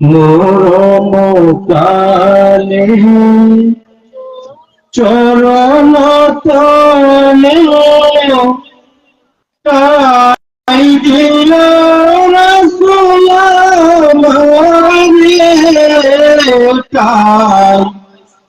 মরম কালে চরণ তলে তাই দিল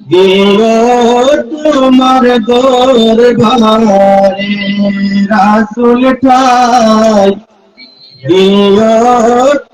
দিল তোমার দরবারে রাসুল ঠাই দিও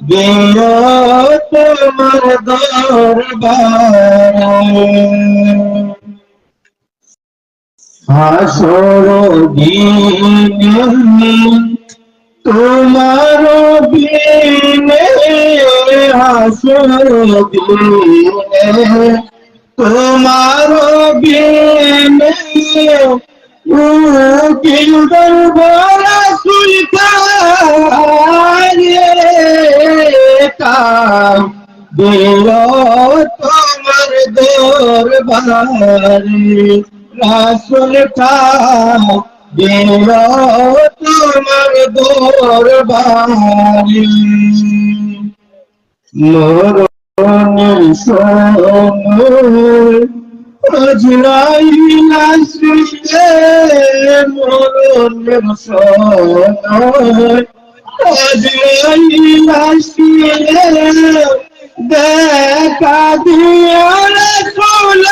তোমার দরবারে তোমার বিনে হাসর তোমার বিনে দরবার তোমার দরবারে রাসুল দিল তোমার দরবারে। মরণ সময় আজরাইল আসিলে মরণের সময় আজরাইল আসিলে দেখা দিয়া রাসূল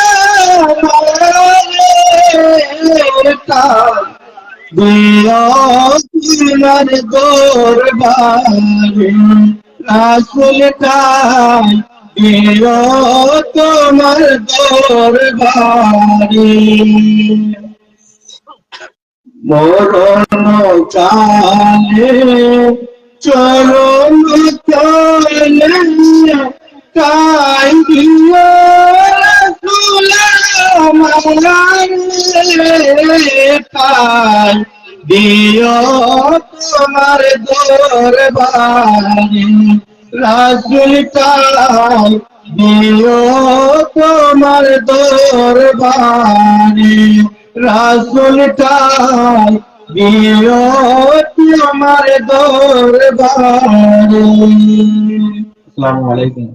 দিয়া তোমার দরবারে রাসূল কাই দিও তোমার দরবারে। মরণ কালে চরণ দিও তোমার দরবারে কাই দিও তোমার দরবারে রাসুল দিও তোমার দরবারে আসসালামু আলাইকুম